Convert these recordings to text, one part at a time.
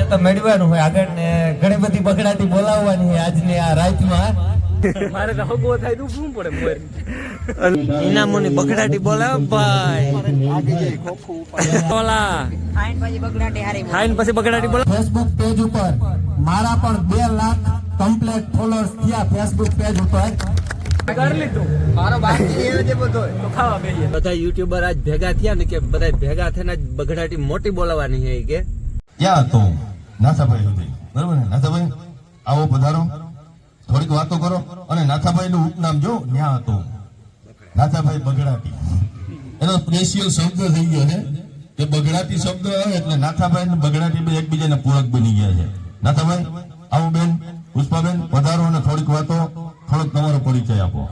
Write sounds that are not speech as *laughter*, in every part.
એ તો મેળવાનું હોય. આગળ ને ઘણી બધી બગડાટી બોલાવવાની હોય આજની આ રાતમાં. મારે તો હગો થાય તું શું પડે મોર. ઇનામોની બગડાટી બોલાવ ભાઈ. ઓલા. આઈન પછી બગડાટી હારી ખાઈને પછી બગડાટી બોલાવ. ફેસબુક પેજ ઉપર મારા પણ બે લાખ કમ્પ્લેટ ફોલોઅર્સ થયા ફેસબુક પેજ ઉપર. લીધું. મારો બાકી એ જે બધો તો ખાવા બેહીએ. બધા યુટ્યુબર આજ ભેગા થયા ને કે બધા ભેગા થઈને બગડાટી મોટી બોલાવાની છે કે. ક્યાં હતો? નાથાભાઈ સુધી. બરોબર ને? નાથાભાઈ આવો પધારો. થોડીક વાતો કરો. અને નાથાભાઈ નું ઉપનામ જો ન્યા હતો. નાથાભાઈ બગડાટી એનો સ્પેશિયલ શબ્દ થઈ ગયો છે કે બગડાટી શબ્દ આવે એટલે નાથાભાઈ ને બગડાટી બે એકબીજાને પૂરક બની ગયા છે. નાથાભાઈ આવો બેન પુષ્પાબેન પધારો અને થોડીક વાતો. થોડોક તમારો પરિચય આપો.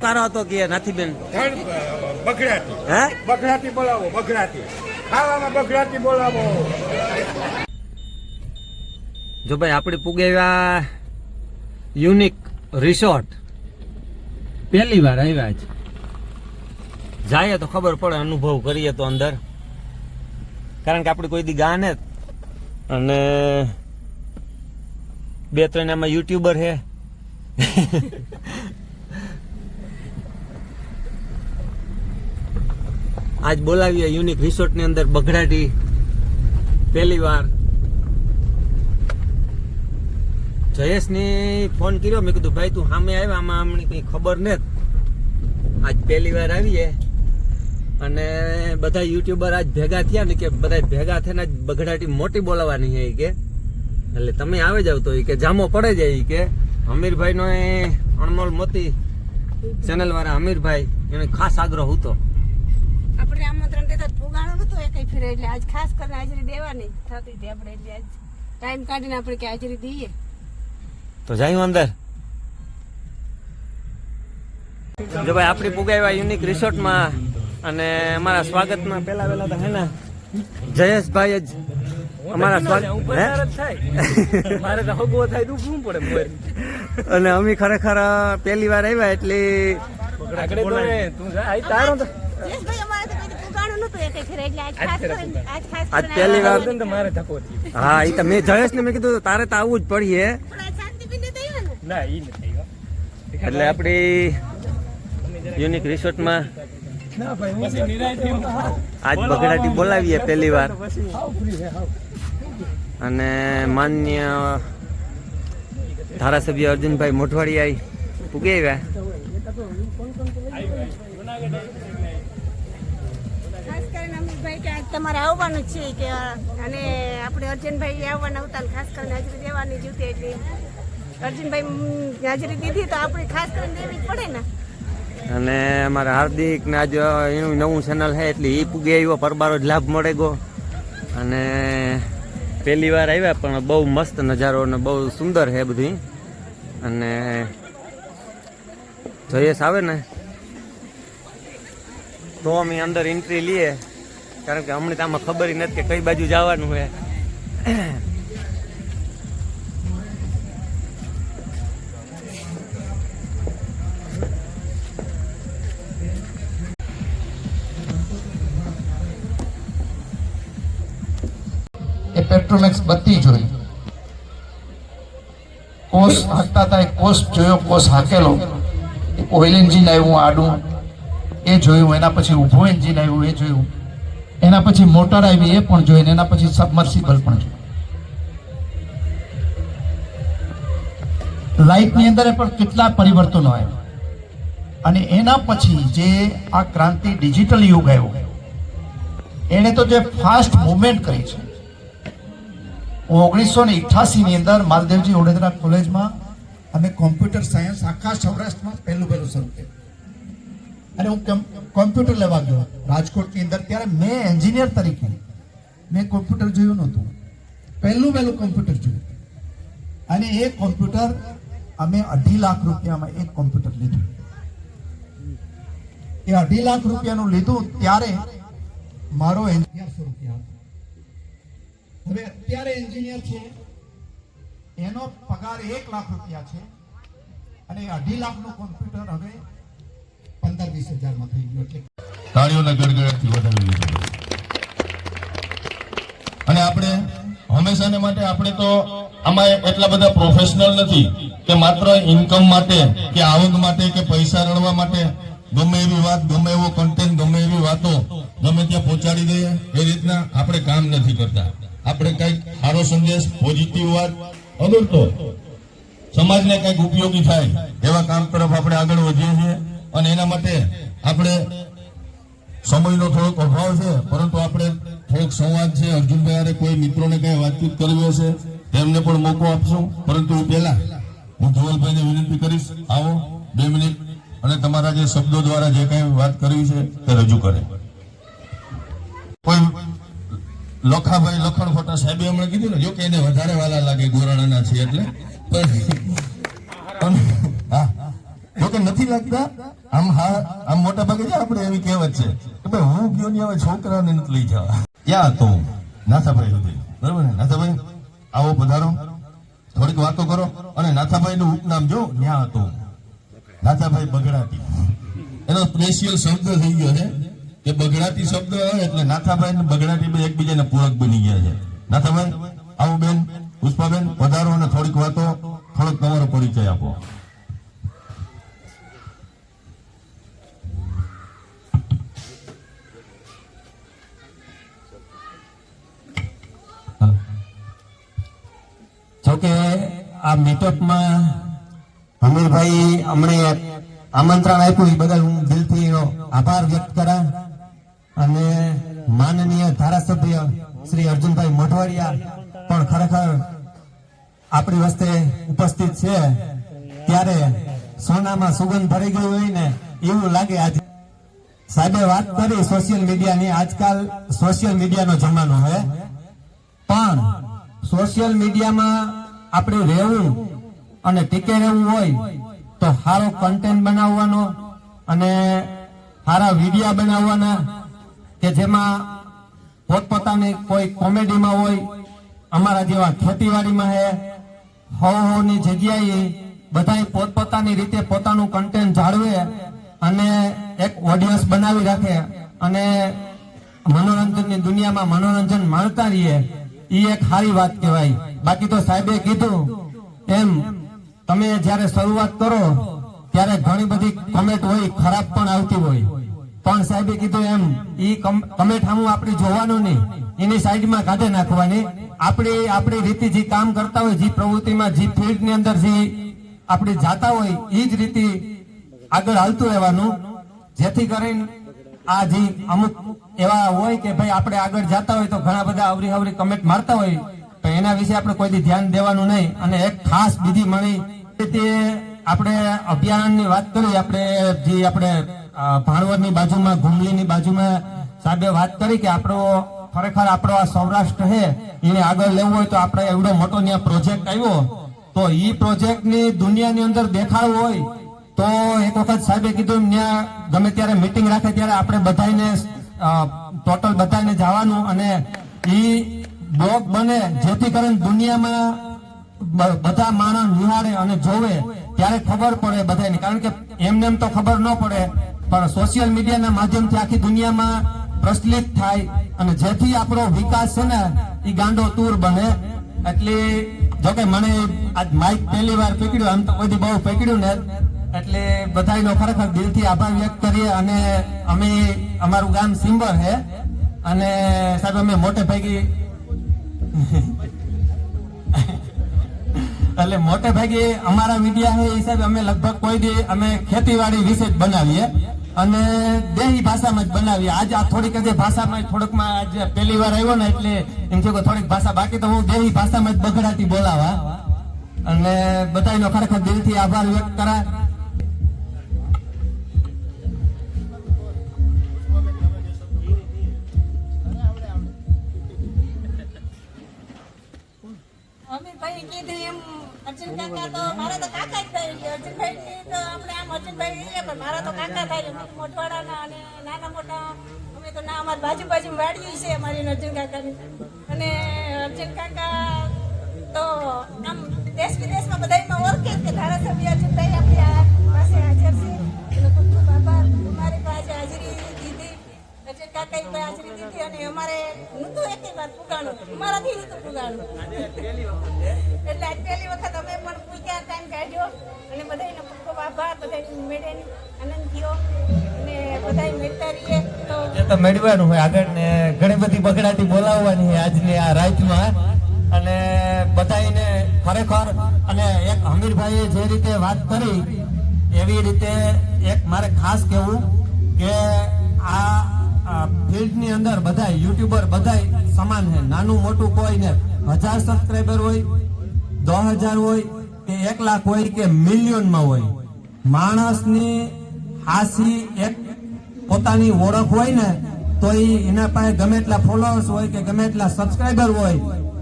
તારો હતો કે નાથીબેન? બગડાટી હે? બગડાટી બોલાવો બગડાટી ખાવામાં બગડાટી બોલાવો. જો ભાઈ, આપણે પુગેવા યુનિક રિસોર્ટ પહેલી વાર આવ્યા છે. જાય તો ખબર પડે, અનુભવ કરીએ તો અંદર. કારણ કે આપણે કોઈ દી ગાને અને બે ત્રણ એમાં યુટ્યુબર છે. આજ બોલાવીએ યુનિક રિસોર્ટની અંદર બગડાટી. પહેલી વાર. જયેશને ફોન કર્યો. મેં કીધું ભાઈ તું સામે આવ્યા? આમાં અમને કંઈ ખબર ને આજ પહેલી વાર આવીએ. અને બધા યુટ્યુબર આજ ભેગા થયા ને કે બધા ભેગા થઈને આજ બગડાટી મોટી બોલાવવાની છે કે. એટલે તમે આવે જાવ તો કે જામો પડે જાય કે. અમીરભાઈનો એ અણમોલ મોતી. ચેનલ વાળા અમીરભાઈ એને ખાસ આગ્રહ હતો. આપણે આમંત્રણ દેતા ફુગાણો નતો? એ કઈ ફેરે એટલે આજ ખાસ કરીને હાજરી દેવાની. થતી હતી આપણે એટલે આજ ટાઈમ કાઢીને આપણે કે હાજરી દઈએ. તો જાયું અંદર. જો ભાઈ આપણી પુગાવ્યા યુનિક રિસોર્ટમાં અને અમારા સ્વાગતમાં પેલા પેલા તો હે ને જયેશભાઈ જ અમારા સ્વાગત મારે તો હગવો થાય તું શું પડે અને અમે ખરેખર પહેલી વાર આવ્યા એટલે તું તારો તો નતું એટલે આજ ખાસ કરીને આજ ખાસ આજ પહેલી વાર તો મારે ધક્કો થયો. હા એ તો મેં *laughs* જયેશને મેં કીધું તારે તો આવવું જ પડીએ. પણ શાંતિ ને? ના ઈ. એટલે આપણી યુનિક રિસોર્ટમાં ના ભાઈ હું પછી નિરાયથી હું આજ બગડાટી બોલાવીએ પહેલી વાર. અને માન્ય ધારાસભ્ય અર્જુનભાઈ મોઢવાડિયા આવી પૂગી આવ્યા. તમારે આવવાનું છે કે, અને આપણે અર્જુનભાઈ આવવાના હતા ખાસ કરીને હાજરી દેવાની જોતી એટલે. અર્જુનભાઈ હાજરી દીધી તો આપણે ખાસ કરીને દેવી પડે ને. અને અમારા હાર્દિક ને આજ એનું નવું ચેનલ છે એટલે એ પૂગી આવ્યો, પરબારો જ લાભ મળે ગયો અને પહેલી વાર આવ્યા પણ બહુ મસ્ત નજારો અને બહુ સુંદર છે બધી અને જયેશ આવે ને? તો અમે અંદર એન્ટ્રી લઈએ. કારણ કે હમણાં આમાં ખબર નથી કે કઈ બાજુ જવાનું છે. પેટ્રોમેક્સ બત્તી જોઈ કોષ હાંકતા હતા કોષ જોયો, કોષ હાકેલો. ઓઇલ એન્જિન આવ્યું આડું. એ જોયું, એના પછી ઊભું એન્જિન આવ્યું, એ જોયું. એના પછી મોટર આવી, એ પણ જોઈને, એના પછી સબમર્સિબલ પણ જોઈ. લાઈફની અંદર પણ કેટલા પરિવર્તનો આવ્યા. અને એના પછી જે આ ક્રાંતિ ડિજિટલ યુગ આવ્યો, એણે તો જે ફાસ્ટ મુવમેન્ટ કરી છે ઓગણીસો ને ની અંદર માલદેવજી વડોદરા કોલેજમાં અમે કોમ્પ્યુટર સાયન્સ આખા સૌરાષ્ટ્રમાં પહેલું પહેલું શરૂ કર્યું. અને હું કોમ્પ્યુટર લેવા ગયો? રાજકોટની અંદર ત્યારે મેં એન્જિનિયર તરીકે. મેં કોમ્પ્યુટર જોયું નહોતું. પહેલું પહેલું કોમ્પ્યુટર જોયું. અને એ કોમ્પ્યુટર અમે અઢી લાખ રૂપિયામાં એક કોમ્પ્યુટર લીધું. એ અઢી લાખ રૂપિયાનું લીધું ત્યારે મારો એન્જિનિયરસો રૂપિયા હવે અત્યારે એન્જિનિયર છે. એનો પગાર એક લાખ રૂપિયા છે. અને અઢી લાખનું કોમ્પ્યુટર હવે પંદર વીસ હજારમાં થઈ ગયું એટલે ગડગડાટથી વધારી અને આપણે હંમેશા પૈસાને માટે આપણે તો આમાં એટલા બધા પ્રોફેશનલ નથી કે માત્ર ઇન્કમ માટે, કે આવક માટે, કે પૈસા રળવા માટે, ગમે એવી વાત, ગમે એવો કન્ટેન્ટ ગમે એવી વાતો, ગમે ત્યાં પહોંચાડી દઈએ, એ રીતના આપણે કામ નથી કરતા. આપણે કંઈક સારો સંદેશ પોઝિટિવ વાત અગર તો સમાજને કંઈક ઉપયોગી થાય, એવા કામ તરફ આપણે આગળ વધીએ છીએ. અને એના માટે આપણે સમયનો થોડોક અભાવ છે, પરંતુ આપણે થોડોક સંવાદ છે. અર્જુનભાઈ કોઈ મિત્રોને કઈ વાતચીત કરવી હશે, તેમને પણ મોકો આપશું. પરંતુ પહેલા હું ધવલભાઈને વિનંતી કરીશ, આવો બે મિનિટ. અને તમારા જે શબ્દો દ્વારા જે કઈ વાત કરવી છે, તે રજૂ કરે. કોઈ લખાભાઈ લખણ ખોટા સાહેબે હમણાં કીધું ને, જો કે એને વધારે વાલા લાગે ગોરાણાના છે એટલે. પણ હા. જો કે નથી લાગતા? આમ હા, આમ મોટા ભાગે છે આપણે એવી કહેવત છે કે ભાઈ હું ગયો ને હવે છોકરાને નથી લઈ જવા. ક્યાં હતો હું? નાથાભાઈ સુધી. બરોબર ને? નાથાભાઈ, આવો પધારો. થોડીક વાતો કરો. અને નાથાભાઈ નું ઉપનામ જો, ન્યા હતો. નાથાભાઈ બગડાતી. એનો સ્પેશિયલ શબ્દ થઈ ગયો છે કે બગડાતી શબ્દ આવે એટલે નાથાભાઈ ને બગડાટી બે એકબીજાને પૂરક બની ગયા છે. નાથાભાઈ, આવો બેન, પુષ્પાબેન, પધારો અને થોડીક વાતો, થોડોક તમારો પરિચય આપો. જોકે આ મીટઅપમાં હમીરભાઈ અમને આમંત્રણ આપ્યું, એ બદલ હું દિલથી આભાર વ્યક્ત કરા. અને માનનીય ધારાસભ્ય શ્રી અર્જુનભાઈ મોઢવાડિયા પણ ખરેખર આપણી વસ્તે ઉપસ્થિત છે. ત્યારે સોનામાં સુગંધ ભરી ગયું હોય ને એવું લાગે આજે. સાહેબે વાત કરી સોશિયલ મીડિયાની આજકાલ સોશિયલ મીડિયાનો જમાનો હોય પણ સોશિયલ મીડિયામાં આપણે રહેવું અને ટીકે રહેવું હોય તો સારો કન્ટેન્ટ બનાવવાનો અને સારા વિડીયા બનાવવાના કે જેમાં પોતપોતાની કોઈ કોમેડીમાં હોય, અમારા જેવા ખેતીવાડીમાં હે હો હોની જગ્યાએ બધાય પોતપોતાની રીતે પોતાનું કન્ટેન્ટ જાળવે અને એક ઓડિયન્સ બનાવી રાખે અને મનોરંજનની દુનિયામાં મનોરંજન માણતા રહીએ. એ એક સારી વાત કહેવાય. બાકી તો સાહેબે કીધું એમ તમે જ્યારે શરૂઆત કરો, ત્યારે ઘણી બધી કમેન્ટ હોય, ખરાબ પણ આવતી હોય. પણ સાહેબે કીધું એમ, ઈ કમેન્ટ સામું આપણે જોવાનું નહીં. એની સાઈડમાં કાઢે નાખવાની. આપણે આપણી રીતે જે કામ કરતા હોય, જે પ્રવૃત્તિમાં, જે ફિલ્ડની અંદર જે આપણે જાતા હોય એ જ રીતે આગળ હાલતું રહેવાનું. જેથી કરીને આ જે અમુક એવા હોય કે ભાઈ આપણે આગળ જતા હોય તો ઘણા બધા અવરી અવરી કમેન્ટ મારતા હોય. તો એના વિશે આપણે કોઈ ધ્યાન દેવાનું નહીં. અને એક ખાસ બીજી મળી તે આપણે અભયારણ્યની વાત કરી, આપણે જે આપણે ભાણવડની બાજુમાં, ઘુમલીની બાજુમાં સાહેબે વાત કરી કે આપણો, ખરેખર આપણો આ સૌરાષ્ટ્ર છે એને આગળ લેવું હોય તો આપણે એવડો મોટો ત્યાં પ્રોજેક્ટ આવ્યો તો ઈ પ્રોજેક્ટની દુનિયાની અંદર દેખાડવું હોય તો એક વખત સાહેબે કીધું ત્યાં ગમે ત્યારે મિટિંગ રાખે ત્યારે આપણે બધાને ટોટલ બધાને જવાનું અને ઈ બ્લોગ બને, જેથી કરીને દુનિયામાં બધા માણસ નિહાળે અને જોવે, ત્યારે ખબર પડે બધાને કારણ કે એમને એમ તો ખબર ન પડે, પણ સોશિયલ મીડિયાના માધ્યમથી આખી દુનિયામાં પ્રચલિત થાય અને જેથી આપણો વિકાસ છે ને એ ગાંડો તૂર બને. એટલે જોકે મને આજ માઇક પહેલી વાર પકડ્યું, આમ તો બધી બહુ પકડ્યું ને એટલે બધાનો ખરેખર દિલથી આભાર વ્યક્ત કરીએ અને અમે અમારું ગામ સિંબર છે. અને સાહેબ, અમે મોટે ભાગી એટલે મોટે ભાગે અમારા મીડિયા છે એ હિસાબે અમે લગભગ કોઈ દી અમે ખેતીવાડી વિશે જ બનાવીએ. અને દેહી ભાષામાં જ બનાવીએ. આજે આ થોડીક જે ભાષામાં થોડુંકમાં આજે પહેલી વાર આવ્યો ને એટલે એમ છે કે થોડીક ભાષા બાકી તો હું દેહી ભાષામાં જ બગડાતી બોલાવા. અને બધાનો ખરેખર દિલથી આભાર વ્યક્ત કરા. કાકા તો મારા તો કાકા જ છે અર્જુનભાઈ તો આપણે આમ અર્જુનભાઈ કહીએ પણ મારા તો કાકા થાય મોટવાડાના અને નાના મોટા, અમે તો ના, અમારી બાજુ બાજુ વાડીએ છે અમારી અર્જુન કાકાની. અને અર્જુન કાકા તો આમ દેશ વિદેશમાં બધામાં ઓળખે કે ધારાસભ્ય અર્જુનભાઈ આપણી પાસે હાજર છે. મારી પાસે હાજરી મેળવાનું હોય આગળ ને ઘણી બધી બગડાટી બોલાવવાની છે આજની આ રાતમાં. અને બધાને ખરેખર અને એક હમીરભાઈએ જે રીતે વાત કરી, એવી રીતે એક મારે ખાસ કહેવું કે આ ફિલ્ડની અંદર બધા યુટ્યુબર બધા સમાન છે. નાનું મોટું કોઈ ને હજાર સબસ્ક્રાઈબર હોય, દસ હજાર હોય કે એક લાખ હોય કે મિલિયનમાં હોય. માણસની હાસી એક પોતાની ઓળખ હોય ને, તો એના પાસે ગમે એટલા ફોલોઅર્સ હોય કે ગમે એટલા સબસ્ક્રાઈબર હોય,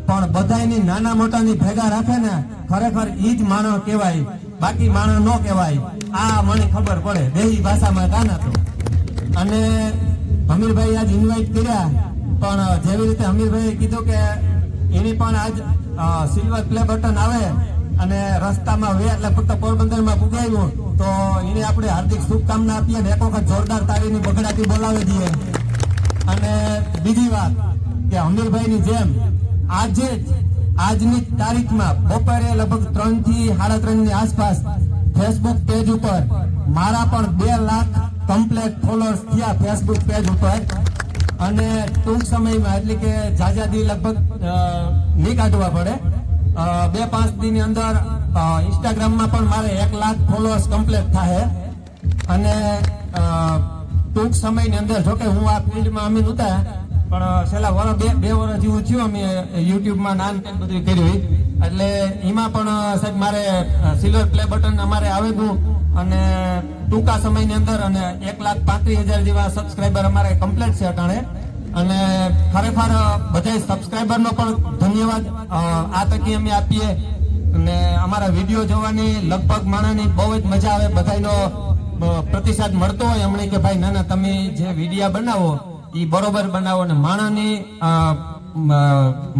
પણ બધાયની નાના મોટાની ભેગા રાખે ને, ખરેખર ઈ જ માણસ કહેવાય. બાકી માણસ ન કહેવાય. આ મને ખબર પડે. બેહી ભાષામાં કાના તો. અને હમીરભાઈ આજ ઇન્વાઇટ કર્યા, પણ જેવી રીતે હમીરભાઈએ કીધું કે એની પણ આજ સિલ્વર પ્લે બટન આવે અને રસ્તામાં વે એટલે ફક્ત પોરબંદરમાં પુગાવ્યું, તો એને આપણે હાર્દિક શુભકામના આપીએ ને એક વખત જોરદાર તાળીની બગડાટી બોલાવી દઈએ. અને બીજી વાત કે હમીરભાઈની જેમ આજે આજની તારીખમાં બપોરે લગભગ ત્રણથી સાડા ત્રણની આસપાસ ફેસબુક પેજ ઉપર મારા પણ બે લાખ કમ્પ્લેટ ફોલોઅર્સ થયા ફેસબુક પેજ ઉપર. અને ટૂંક સમયમાં એટલે કે જાજાદી લગભગ નહીં કાઢવા પડે. બે પાંચ દિનની અંદર ઇન્સ્ટાગ્રામમાં પણ મારે એક લાખ ફોલોઅર્સ કમ્પ્લેટ થાય અને ટૂંક સમયની અંદર જોકે હું આ ફિલ્ડમાં અમે નહોતા પણ છેલ્લા વર્ષ બે બે વર્ષ જેવું થયું અમે યુટ્યુબમાં નાન બધું કર્યું. એટલે એમાં પણ, સાહેબ, મારે સિલ્વર પ્લે બટન અમારે આવેલું. અને ટૂંકા સમયની અંદર અને એક લાખ પાંત્રીસ હજાર જેવા સબસ્ક્રાઈબર અમારે કમ્પ્લીટ છે અટાણે. અને ખરેખર બધા સબસ્ક્રાઈબરનો પણ ધન્યવાદ. આ તકી અમે આપીએ. અને અમારા વીડિયો જોવાની લગભગ માણસની બહુ જ મજા આવે. બધાનો પ્રતિસાદ મળતો હોય એમણે કે ભાઈ, ના ના, તમે જે વિડીયા બનાવો એ બરોબર બનાવો. અને માણસની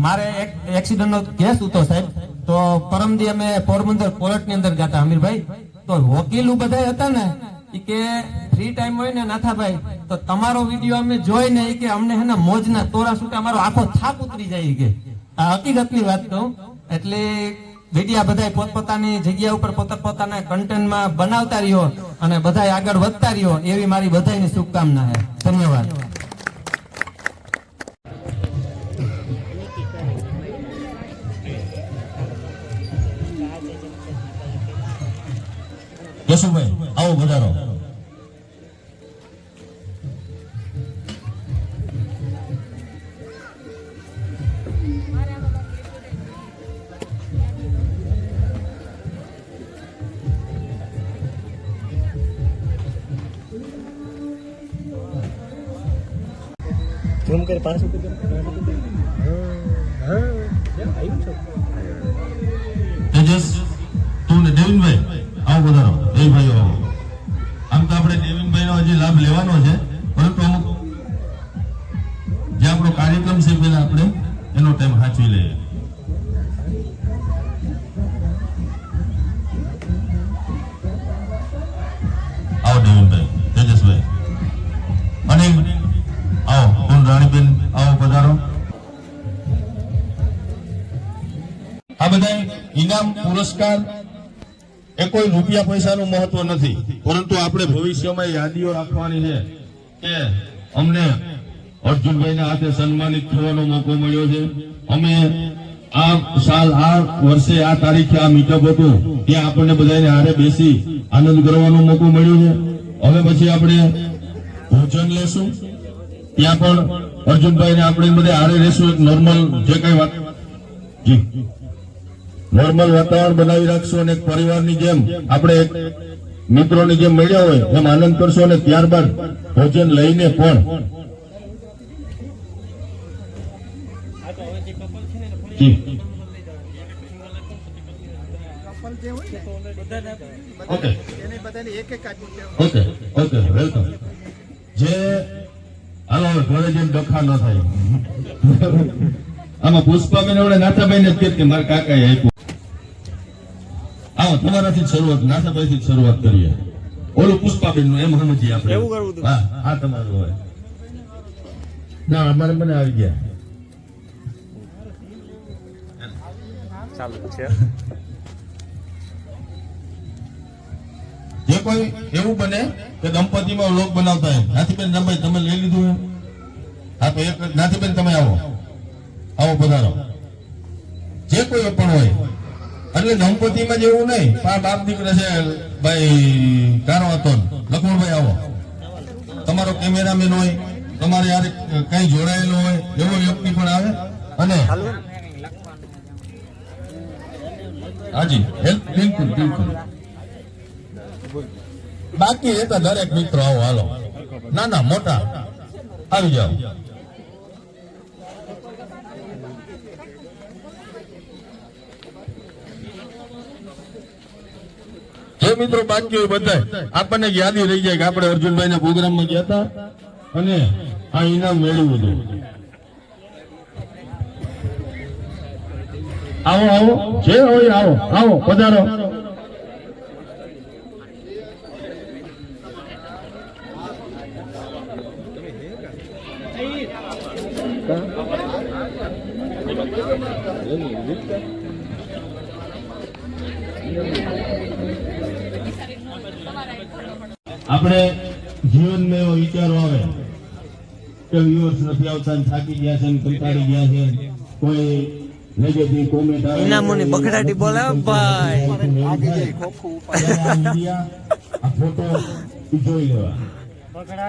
મારે એક એક્સિડન્ટનો કેસ હતો સાહેબ. તો પરમદી અમે પોરબંદર કોલટની અંદર ગાતા, અમીરભાઈ. તો વકીલો બધા હતા ને કે ફ્રી ટાઈમ હોય ને નાથાભાઈ, તો તમારો વીડિયો અમે જોઈ ને કે અમને હે ને મોજના તોરા છૂટે અમારો આખો થાક ઉતરી જાય કે. આ હકીકતની વાત કહું, એટલે વિડીયા બધા પોતપોતાની જગ્યા ઉપર પોતા પોતાના કન્ટેન્ટમાં બનાવતા રહ્યો અને બધા આગળ વધતા રહ્યો, એવી મારી બધાની શુભકામના છે ધન્યવાદ. યશુભાઈ આવો વધારો ઝૂમ કરી પાંચ તેજસ તું ને દેવિનભાઈ રૂપિયા પૈસાનું મહત્વ નથી. પરંતુ આપણે ભવિષ્યમાં યાદીઓ રાખવાની છે કે અમને અર્જુનભાઈના હાથે સન્માનિત થવાનો મોકો મળ્યો છે. અમે આ સાલ આ વર્ષે આ તારીખે આ મીટઅપ હતું, ત્યાં આપણને બધાને હારે બેસી આનંદ કરવાનો મોકો મળ્યો છે. હવે પછી આપણે ભોજન લેશું. ત્યાં પણ અર્જુનભાઈને આપણે બધા હારે રહેશું, એક નોર્મલ જે કઈ વાત જી. નોર્મલ વાતાવરણ બનાવી રાખશો અને પરિવારની જેમ આપણે મિત્રોની જેમ મળ્યા હોય એમ આનંદ કરશો અને ત્યારબાદ ભોજન લઈને પણ ઓકે. ઓકે. વેલકમ. ઘરે જેમ ડખા ન થાય. આમાં પુષ્પાબેન આપણે નાથાભાઈ ને કે મારા કાકા આપ્યું. આવો તમારાથી શરૂઆત નાથાભાઈથી શરૂઆત કરીએ. ઓલું પુષ્પાબેનનું એમ સમજીએ આપણે. એવું કરવું હા હા તમારું હોય. ના અમારે મને આવી ગયા. ચાલુ છે. જે કોઈ એવું બને કે દંપતીમાં લોક બનાવતા હોય. નાથીબેન તમે તમે લઈ લીધું એમ? હા તો એક નાથીબેન તમે આવો. આવો પધારો. જે કોઈ પણ હોય એટલે દંપતીમાં જ એવું નહીં. પા બાપ દીકરા છે, ભાઈ કારો હતો લક્ષ્મણભાઈ આવો. તમારો કેમેરામેન હોય, તમારે યાર કઈ જોડાયેલો હોય, એવો વ્યક્તિ પણ આવે. અને હાજી, હેલ્પ, બિલકુલ બિલકુલ. બાકી એ તો દરેક મિત્રો આવો, હાલો. ના ના, મોટા. આવી જાઓ. જે મિત્રો બાકી હોય બધા આપણને યાદ રહી જાય કે આપણે અર્જુનભાઈ ના પ્રોગ્રામમાં ગયા હતા અને આ ઇનામ મેળવ્યું હતું. આવો આવો. જે હોય આવો આવો, પધારો આપણે જીવનમાં એવો વિચારો આવે કે વ્યુઅર્સ નથી આવતા ને થાકી ગયા છે ને કંટાળી ગયા છે. કોઈ નેગેટિવ કોમેન્ટ આવે ઇનામોની બખડાટી બોલાવો ભાઈ. આ ફોટો જોઈ લેવા.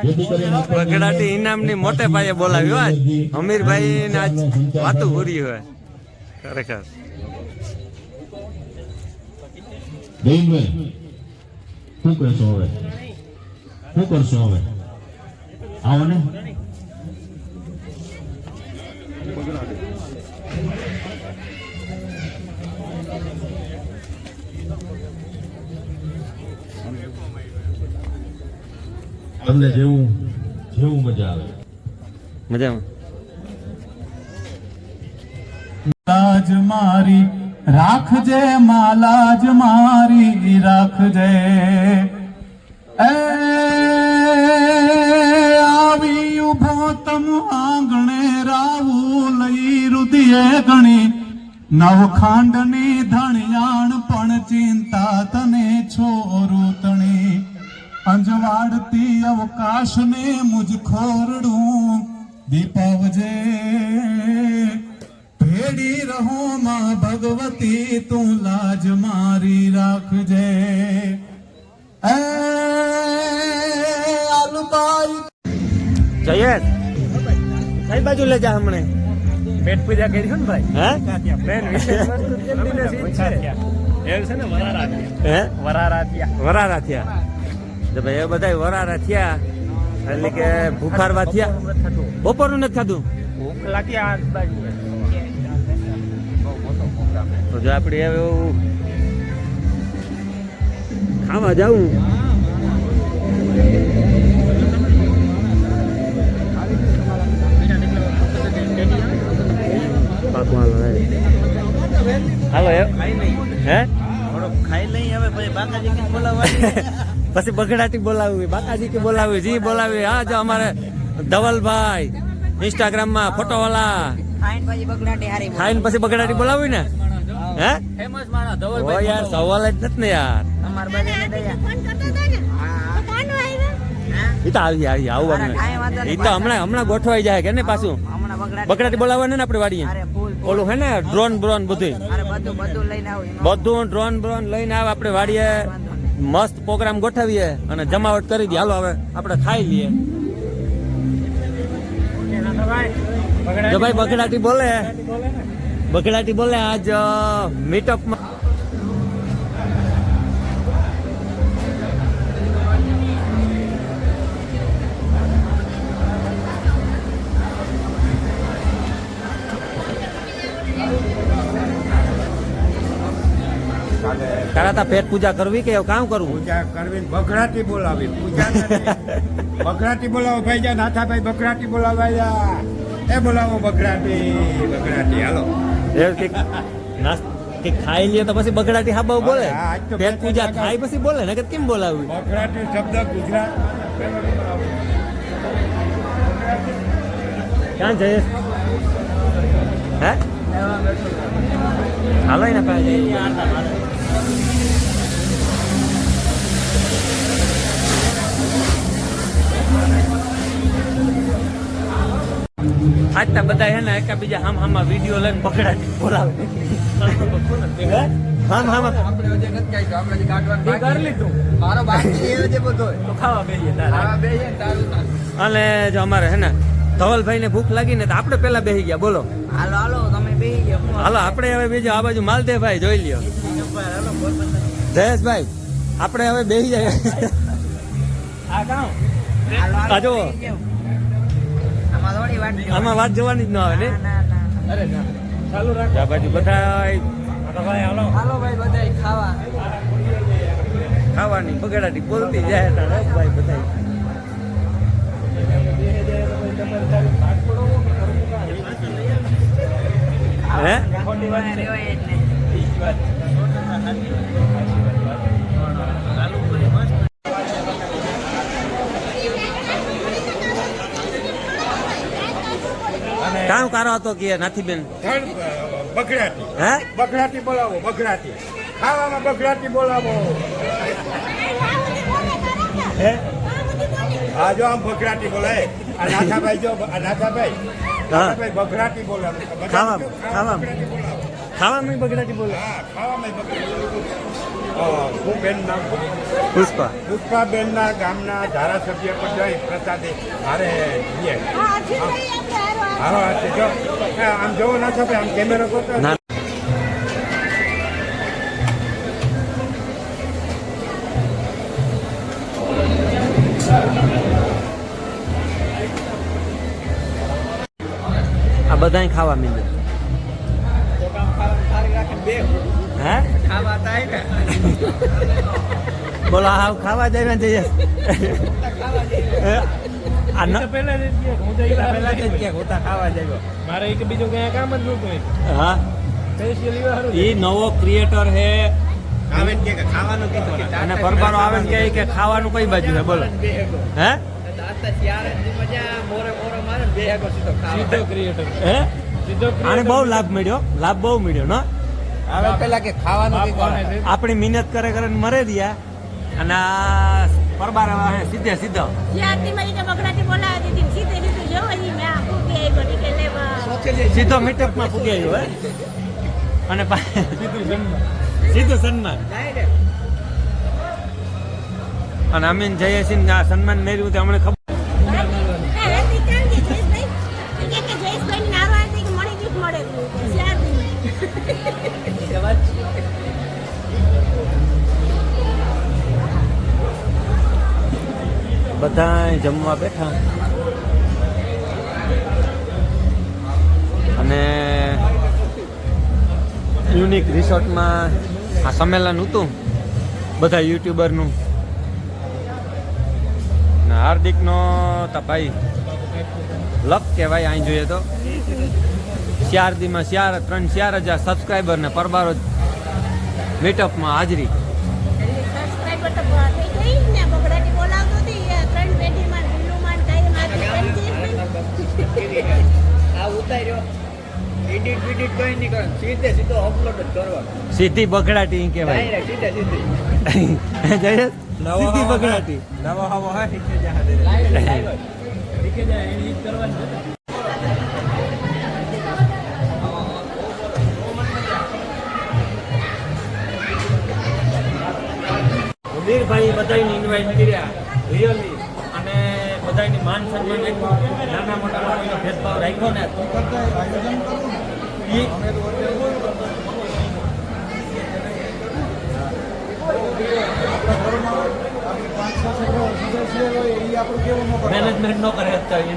જેથી કરીને આપણને બગડાટી ઇનામની મોટે પાયે બોલાવ્યો આજ. અમીરભાઈ ને આજ વાતું પૂરી હોય. ખરેખર. શું કરશો હવે? શું કરશો હવે? આવો ને. તમને જેવું જેવું મજા આવે. મજામાં. લાજ મારી રાખજે માલાજ મારી રાખજે. એ આવી ઊભો તમ આંગણે રાવું લઈ રુદિયે ગણી. નવખાંડની ધણિયાણ પણ ચિંતા તને છોરું તણી અંજવાડતી અવકાશને મુજ ખોરડું. દીપાવજે ભેડી રહો માં ભગવતી, તું લાજ મારી રાખજે. જયેશ. કઈ બાજુ લઈ જા હમણે. પેટ પૂજા કરી છે ને ભાઈ? હા? બેન વિશેષ વસ્તુ છે. એવું ને વરારા હે? વરારા થયા. વરારા થયા. તો ભાઈ એ બધા વરારા થયા. એટલે કે ભૂખારવા થયા. બપોરનું નથી ખાધું ભૂખ લાગી આ બાજુ. તો જો આપણે એવું ખાવા જાવું હાલો એ હે? ખાઈ લઈ હવે પછી બાકાજી કે બોલાવવા *laughs* પછી બગડાટી બોલાવવી. બાકાજી કે બોલાવવી જી બોલાવી હા જો અમારે ધવલભાઈ ઇન્સ્ટાગ્રામમાં ફોટો વાળા ખાઈને પછી બગડાટી હારી ખાઈને બોલાવવી ને? હે? ફેમસ મારા ધવલભાઈ યાર સવાલ જ નથી ને યાર. અમાર દયા ફોન કરતો ને? તો આવ્યો એ તો આવી આવી આવવાનું અરે કાંઈ એ તો હમણાં હમણાં ગોઠવાઈ જાય કે ને પાછું? હમણાં બગડાટી બગડાટી બોલાવવાની ને આપણે વાડીએ? ઓલું હે ને ડ્રોન બ્રોન બધું. અરે બધું બધું લઈને આવું એમાં. બધું ડ્રોન બ્રોન લઈને આવે આપણે વાડીએ મસ્ત પ્રોગ્રામ ગોઠવીએ અને જમાવટ કરી દઈએ. હાલો હવે આપણે ખાઈ લઈએ. જો ભાઈ બગડાટી બોલે. બગડાટી બોલે આજ મીટઅપમાં તારા પેટ પૂજા કરવી કે કામ કરવું? પૂજા કરવી બકરાટી બોલાવી. પૂજા નથી. *laughs* બોલાવો ભાઈ જા નાથાભાઈ બગડાટી બોલાવાયા. એ બોલાવો બકરાટી બગડાટી. હાલો. કે ખાઈ લઈએ તો પછી બગડાટી હા બહુ બોલે પેટ પૂજા ખાઈ પછી બોલે ને કેમ બોલાવી બગડાટી શબ્દ ગુજરાત. ક્યાં જઈએ? હે? હાલો એના પાસે જઈએ. આજ તો બધા હે ને એકબીજા હામ હામાં વીડિયો લઈને પકડાટી બોલાવે. હામ હામ કરી લીધું. મારો બાકી એ જે બધો. તો ખાવા બેહીએ તારે. આ બે છે ને તારું તારું. અને જો અમારે હે ને ધવલભાઈ ને ભૂખ લાગી ને તો આપણે પેલા બેસી ગયા. બોલો. હાલો હાલો તમે બેહી ગયા. હાલો આપણે હવે બીજું આ બાજુ માલદેવભાઈ જોઈ લ્યો. જયેશભાઈ આપણે હવે બેસી જાય. આ કામ આ જુઓ. આમાં વાત જવાની જ ન આવે ને? ના ના અરે ના ચાલુ રાખ. બાજુ બધા ભાઈ હાલો. હાલો ભાઈ બધા ખાવા. ખાવાની બગડાટી બોલતી જાય ભાઈ બધા હે? ખોટી વાત છે. રેવાય જ નહીં. કામ કારો હતો કે નથી બેન બગડાટી. હે? બગડાટી બોલાવો બગડાટી. ખાવામાં બગડાટી બોલાવો. હે? હા જો આમ બગડાટી બોલાય. આ નાથાભાઈ જો આ નાથાભાઈ. નાથાભાઈ બગડાટી બોલાવો. ખાવા- ખાવામાં ખાવા. બગડાટી બોલાવો. બગડાટી બોલે હા ખાવામાં બગડાટી હું બેન નામ પુષ્પા. પુષ્પાબેનના ગામના ધારાસભ્ય પર જઈ પ્રસાદે હારે જઈએ. હા જો આમ જોવો ના છો આમ કેમેરો કરતો ના. આ બધાય ખાવા મીંડે. હે? ખાવા આવ્યા. બોલો હાવ ખાવા જાય જઈએ. હે? આ ન- પહેલા જ કે હું તો પહેલા જ કે ખાવા જાય મારે એક બીજું કઈ કામ જ નહોતું હા? એ નવો ક્રિએટર હે આવે કે ખાવાનું અને પરબારો આવે ને કે ખાવાનું કઈ બાજુ છે? બોલો. હે? ની ને સીધો ક્રિએટર હે? સીધો આને બહુ લાભ મળ્યો. લાભ બહુ મળ્યો નો? હવે પેલા કે ખાવાનું આપણી મહેનત કરે કરે ને મરે દિયા. અને આ પરબાર આવે સીધે સીધો. સીધે ઈ મેં પૂગી આવ્યો હે? અને સીધું સન્માન. અને અમે જઈએ છીએ આ સન્માન મેળવ્યું તે અમને ખબર બધા જમવા બેઠા. અને યુનિક રિસોર્ટમાં આ સંમેલન હતું. બધા યુટ્યુબરનું. હાર્દિકનો તો ભાઈ લક કહેવાય અહીં જોઈએ તો. ચાર દીમાં ચાર ત્રણ ચાર હજાર સબસ્ક્રાઈબર ને પરબારો મીટઅપમાં હાજરી. ઉતાર્યો. એડિટ વિડિટ કઈ નહીં કરે. સીધે સીધો અપલોડ જ કરવાનો. સીધી બગડાટી કહેવાય. સીધે સીધી. જય સીધી બગડાટી. નવો હવો હોય શીખી જાય શીખી જાય ઈજ કરવાની છે. ઉદીરભાઈ બધાને ઇન્વાઇટ કર્યા. રિયલી બધાની માન સન્માન રાખ્યું નાના મોટા કોઈનો ભેદભાવ રાખ્યો ને. મેનેજમેન્ટ નો કરે અત્યારે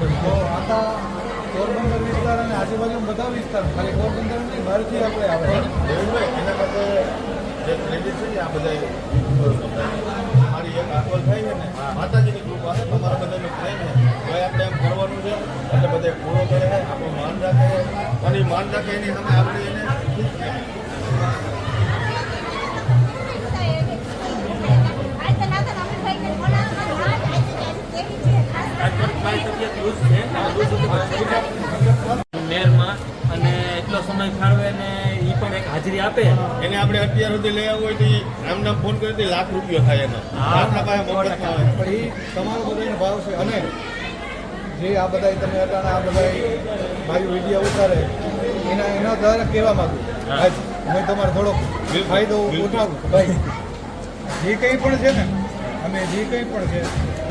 પોરબંદર વિસ્તાર અને આજુબાજુ બધા વિસ્તાર ખાલી પોરબંદર નહીં બહારથી આપણે આવે એના. માટે જે છે આ બધા મારી એક આકલ થાય છે ને માતાજીની ફોન તક એની સામે આપણે એને મેરમાં અને એટલો સમય ફાળવે ને એ પણ એક હાજરી આપે. એને આપણે અત્યાર સુધી લઈ આવવું હોય તો એમના ફોન કરી લાખ રૂપિયો થાય એનો. આપણા પાસે મફતમાં એ તમારો બધાનો ભાવ છે. અને જે આ બધા તમે અટાણા આ બધા મારી વીડિયો ઉતારે એના એના દ્વારા કહેવા માંગુ. આજ હું તમારો થોડોક ફાયદો ઉઠાવું. ભાઈ જે કંઈ પણ છે ને અમે જે કંઈ પણ છે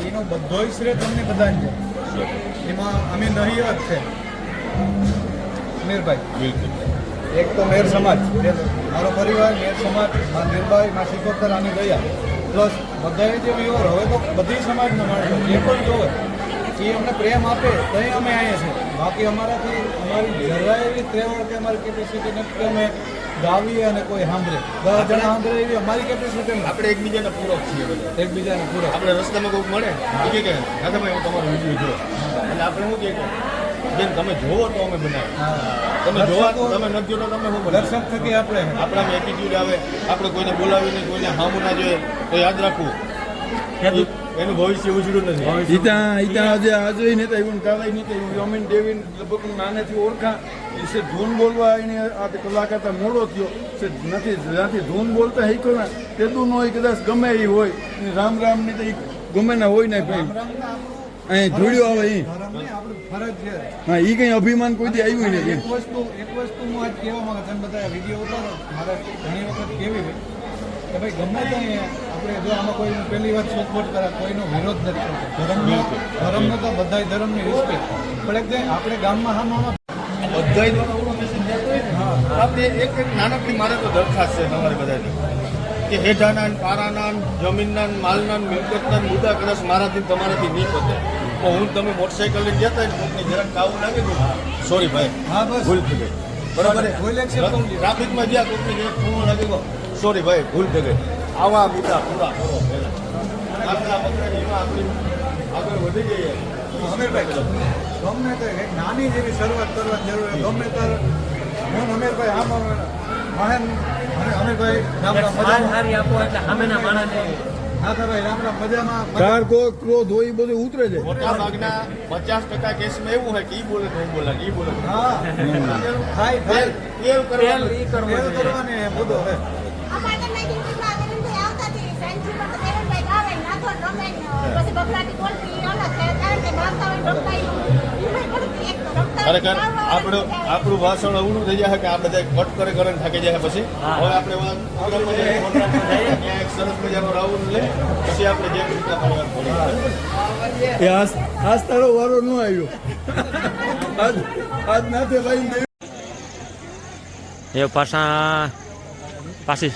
એનો બધો શ્રેય તમને બધાને છે. એમાં અમે નહીં જ છે. મેરભાઈ. એક તો મેર સમાજ. મારો પરિવાર મેર સમાજ મા નિર્ભાઈ મા શિકોતર અમે ગયા. પ્લસ બધાએ જે વ્યવહાર હવે તો બધી સમાજના માણસો જે પણ જોવે એ અમને પ્રેમ આપે તો અમે અહીંયા છે બાકી અમારાથી અમારી જરાય એવી ત્રેવડ કે અમારી કેપેસિટી નથી કે અમે ગાવીએ અને કોઈ સાંભળે. દસ જણા સાંભળે એવી અમારી કેપેસિટી આપણે એકબીજાના પૂરક છીએ એકબીજાને પૂરો આપણે રસ્તામાં કોઈક મળે કે કહે કે દાદા ભાઈ હું તમારો વીડિયો જો એટલે આપણે શું કહે કે બેન તમે જોવો તો અમે બનાવીએ તમે જોવા તો તમે નથી જોતા તમે શું દર્શક થકી આપણે. આપણામાં એટીટ્યુડ આવે આપણે કોઈને બોલાવીને કોઈને હામું ના જોઈએ તો યાદ રાખવું. એનું ભવિષ્ય ઉજળું નથી. ઈતા ઈતા આજે આજે નહીં તો એવું કાલે નહીં તો એવું અમીન ડેવિન લગભગ નાનેથી ઓળખા. એ છે ધૂન બોલવા એને આ તે કલાકાર તો મોડો થયો. છે નથી જ્યાંથી ધૂન બોલતા શીખ્યો ને તેતું ન હોય કદાચ ગમે એ હોય. રામ રામની તો ગમે ના હોય ને ભાઈ. અહીં જોડ્યો આવે અહીં ફરજ હા એ કઈ અભિમાન કોઈ થી આવ્યું નથી. એક વસ્તુ એક વસ્તુ હું આજ કહેવા માંગુ તમે બધા વીડિયો ઉતારો. મારે ઘણી વખત કેવી હોય. કે ભાઈ ગમે ત્યાં આપણે જો આમાં કોઈ પહેલી વાત સપોર્ટ કરે કોઈનો વિરોધ નથી કરતો. ધર્મનો ધર્મનો તો બધા ધર્મની રિસ્પેક્ટ પણ એક આપણે ગામમાં હામાં બધાય દ્વારા મેસેજ જતો આપણે એક એક નાનકડી મારે તો દરખાસ્ત છે તમારે બધાની કે હેઠાના પારાના જમીનના માલના મિલકતના મુદ્દા કદાચ મારાથી તમારાથી નહીં પતે. તો હું તમે મોટરસાઇકલ લઈને જતા હોય જરાક કાવું લાગે તો સોરી ભાઈ. હા બસ. ભૂલ થઈ ગઈ. બરાબર? ટ્રાફિકમાં જ્યાં કોકને જરાક ફોન લાગે સોરી ભાઈ ભૂલ થઈ ગઈ. આવા મુદ્દા પૂરા કરો પહેલા. આગળ વધી જઈએ. ગમે તે નાની જેવી શરૂઆત કરવા જરૂર ગમે ત્યારે હું અમીરભાઈ આમ મહેન અને ભાગના પચાસ ટકા કેસમાં એવું હોય કે ઈ બોલે તો હું ઈ બોલે થાય થાય. કરવાનું. ખરેખર આપણું આપણું વાસણ અવળું થઈ જાય કે આ બધા કટ કરે કરે થાકી જાય પછી? હવે આપણે એક સરસ મજાનો રાઉન્ડ લે પછી આપણે જે રીતના. આજ આજ તારો વારો ન આવ્યો. આજ આજ નાથે ભાઈ એ પાછા પાછી